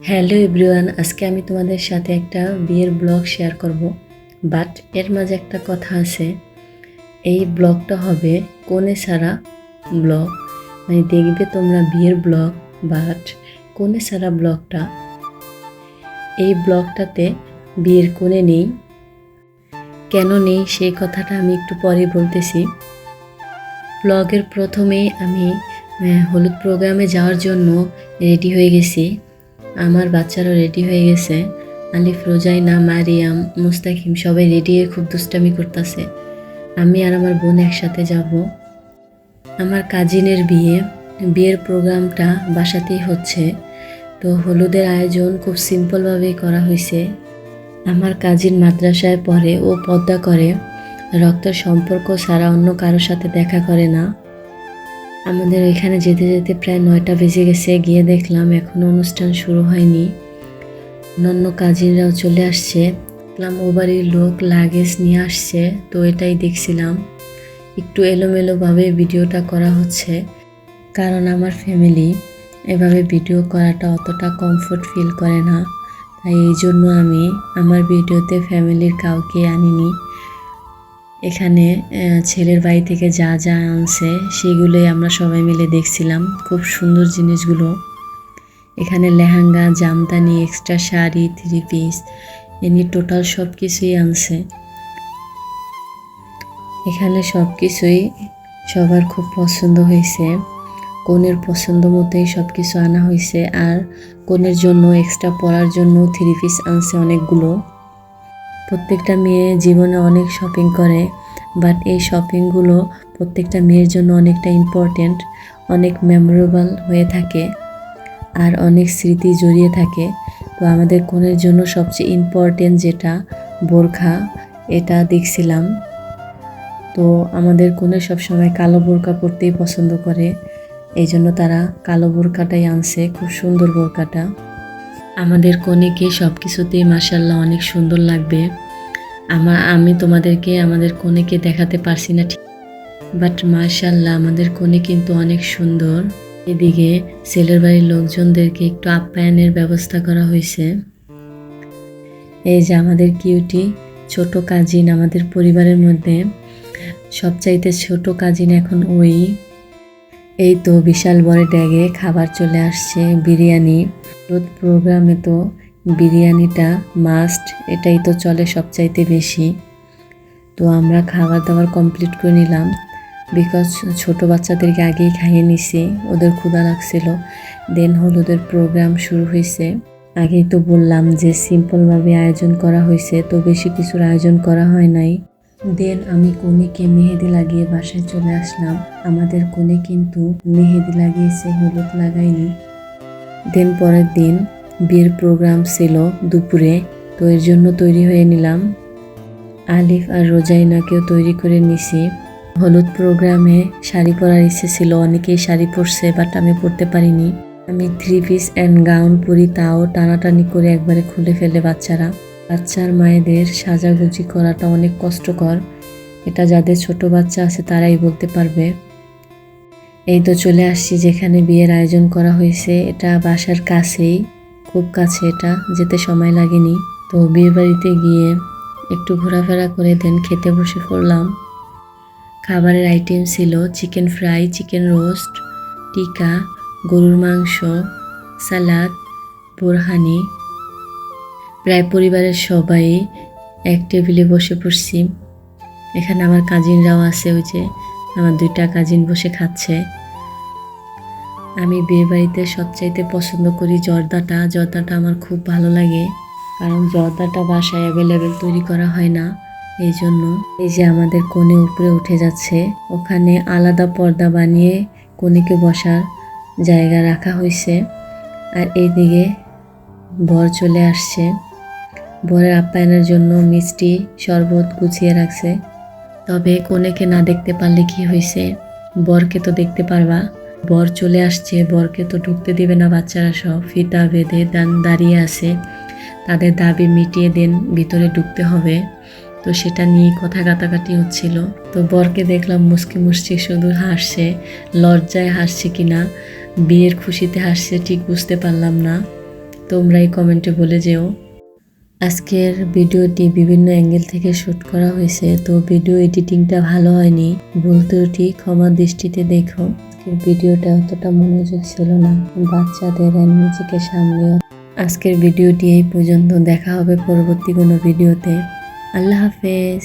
Hello everyone, আজকে আমি তোমাদের সাথে একটা বিয়ের ব্লগ শেয়ার করব। বাট এর মাঝে একটা কথা আছে, এই ব্লগটা হবে কোণে সারা ব্লগ? মানে দেখবে তোমরা বিয়ের ব্লগ, বাট কোণে সারা ব্লগটা? এই ব্লগটাতে বিয়ের কোণে নেই, কেন নেই সেই কথাটা আমি একটু পরে বলতেছি। ব্লগের প্রথমে আমি হলুদ প্রোগ্রামে যাওয়ার জন্য রেডি হয়ে গেছি। আমার বাচ্চারও রেডি হয়ে গেছে। আলিফ, রোজাইনা, মারিয়াম, মুস্তাকিম সবাই রেডি হয়ে খুব দুষ্টামি করতেছে। আমি আর আমার বোন একসাথে যাব। আমার কাজিনের বিয়ে। বিয়ের প্রোগ্রামটা বাসাতেই হচ্ছে। তো হলুদের আয়োজন খুব সিম্পলভাবেই করা হয়েছে। আমার কাজিন মাদ্রাসায় পড়ে, ও পদ্মা করে। রক্তের সম্পর্ক ছাড়া অন্য কারোর সাথে দেখা করে না। আমাদের এখানে যেতে যেতে প্রায় নয়টা বেজে গেছে, গিয়ে দেখলাম এখনও অনুষ্ঠান শুরু হয়নি। অন্যান্য কাজিনরাও চলে আসছে। দেখলাম ও বাড়ির লোক লাগেজ নিয়ে আসছে, তো এটাই দেখছিলাম। একটু এলোমেলোভাবে ভিডিওটা করা হচ্ছে, কারণ আমার ফ্যামিলি এভাবে ভিডিও করাটা অতটা কমফোর্ট ফিল করে না। তাই এই জন্য আমি আমার ভিডিওতে ফ্যামিলির কাউকে আনিনি। এখানে ছেলের বাড়ি থেকে যা যা আনছে, সেগুলোই আমরা সবাই মিলে দেখছিলাম। খুব সুন্দর জিনিসগুলো। এখানে lehenga, Jamdani extra sari three piece এমনি টোটাল সব কিছুই আনছে। এখানে সব কিছুই সবার খুব পছন্দ হয়েছে। কনের পছন্দ মতোই সব কিছু আনা হয়েছে। আর কনের জন্য এক্সট্রা পরার জন্য থ্রি পিস আনছে অনেকগুলো। প্রত্যেকটা মেয়ে জীবনে অনেক শপিং করে বাট এই শপিংগুলো প্রত্যেকটা মেয়ের জন্য অনেকটা ইম্পর্ট্যান্ট অনেক মেমোরেবল হয়ে থাকে আর অনেক স্মৃতি জড়িয়ে থাকে। তো আমাদের কোনের জন্য সবচেয়ে ইম্পর্টেন্ট যেটা বোরখা, এটা দেখছিলাম। তো আমাদের কোনে সবসময় কালো বোরকা পরতেই পছন্দ করে, এই জন্য তারা কালো বোরকাটাই আনছে, খুব সুন্দর বোরকাটা আমাদের কনেকে সব কিছুতেই মাসাল্লাহ অনেক সুন্দর লাগবে। আমার আমি তোমাদেরকে আমাদের কনেকে দেখাতে পারছি না ঠিক বাট মাশাল্লাহ আমাদের কনে কিন্তু অনেক সুন্দর। এদিকে ছেলের বাড়ির লোকজনদেরকে একটু আপ্যায়নের ব্যবস্থা করা হয়েছে। এই যে আমাদের কিউটি, ছোট কাজিন আমাদের পরিবারের মধ্যে, সবচাইতে ছোট কাজিন এখন ওই। এই তো বিশাল বড় ড্যাগে খাবার চলে আসছে, বিরিয়ানি। প্রোগ্রামে তো বিরিয়ানিটা মাস্ট এটাই তো চলে সবচাইতে বেশি। তো আমরা খাবার দাবার কমপ্লিট করে নিলাম বিকজ ছোট বাচ্চাদেরকে আগেই খাইয়ে নিছি, ওদের ক্ষুধা লাগছিল। দেন হলুদের প্রোগ্রাম শুরু হয়েছে আগেই তো বললাম যে সিম্পলভাবে আয়োজন করা হয়েছে তো বেশি কিছুর আয়োজন করা হয় নাই। দেন আমি কনেকে মেহেদি লাগিয়ে বাসায় চলে আসলাম। আমাদের কনে কিন্তু মেহেদি লাগিয়েছে, হলুদ লাগায়নি দেন পরের দিন বিয়ের প্রোগ্রাম ছিল দুপুরে, তো এর জন্য তৈরি হয়ে নিলাম। আলিফ আর রোজাইনাকেও তৈরি করে নিছি। হলুদ প্রোগ্রামে শাড়ি পরার ইচ্ছে ছিল, অনেকেই শাড়ি পরছে বাট আমি পরতে পারিনি। আমি থ্রি পিস অ্যান্ড গাউন পরি, তাও টানাটানি করে একবারে খুলে ফেলে বাচ্চারা। বাচ্চার মায়েদের সাজাগুজি করাটা অনেক কষ্টকর। এটা যাদের ছোট বাচ্চা আছে, তারাই বলতে পারবে। এই তো চলে আসছি, যেখানে বিয়ের আয়োজন করা হয়েছে, এটা বাসার কাছেই। খুব কাছে এটা, যেতে সময় লাগেনি। তো বিয়ে বাড়িতে গিয়ে একটু ঘোরাফেরা করে দেন খেতে বসে পড়লাম। খাবারের আইটেম ছিল চিকেন ফ্রাই চিকেন রোস্ট টিকা, গরুর মাংস, সালাদ, বোরহানি। প্রায় পরিবারের সবাই এক টেবিলে বসে পড়ছি। এখানে আমার কাজিনরাও আছে, ওই যে আমার দুইটা কাজিন বসে খাচ্ছে। আমি বিয়ে বাড়িতে সবচাইতে পছন্দ করি জর্দাটা। জর্দাটা আমার খুব ভালো লাগে। কারণ জর্দাটা বাসায় অ্যাভেলেবেল তৈরি করা হয় না। এই জন্য এই যে আমাদের কোণে উপরে উঠে যাচ্ছে, ওখানে আলাদা পর্দা বানিয়ে কোণেকে বসার জায়গা রাখা হয়েছে আর এইদিকে বর চলে আসছে। বরের আপ্যায়নের জন্য মিষ্টি শরবত গুছিয়ে রাখছে। তবে কনেকে না দেখতে পারলে কি হয়েছে বরকে তো দেখতে পারবা। বর চলে আসছে। বরকে তো ঢুকতে দিবে না বাচ্চারা সব। ফিতা বেঁধে দাঁড়িয়ে আছে। তাদের দাবি মিটিয়ে দেন, ভিতরে ঢুকতে হবে। তো সেটা নিয়ে কথা কাটাকাটি হচ্ছিল। তো বরকে দেখলাম মুসকি মুসকি শুধু হাসছে। লজ্জায় হাসছে কিনা? বিয়ের খুশিতে হাসছে ঠিক বুঝতে পারলাম না। তোমরা এই কমেন্টে বলে যেও। আজকের ভিডিওটি বিভিন্ন অ্যাঙ্গেল থেকে শ্যুট করা হয়েছে। তো ভিডিও এডিটিংটা ভালো হয়নি। ভুল ত্রুটি ক্ষমা দৃষ্টিতে দেখো। আজকের ভিডিওটা অতটা মনোযোগ ছিল না। বাচ্চাদের নিজেকে সামলেও। আজকের ভিডিওটি এই পর্যন্ত। দেখা হবে পরবর্তী কোনো ভিডিওতে। আল্লাহ হাফেজ।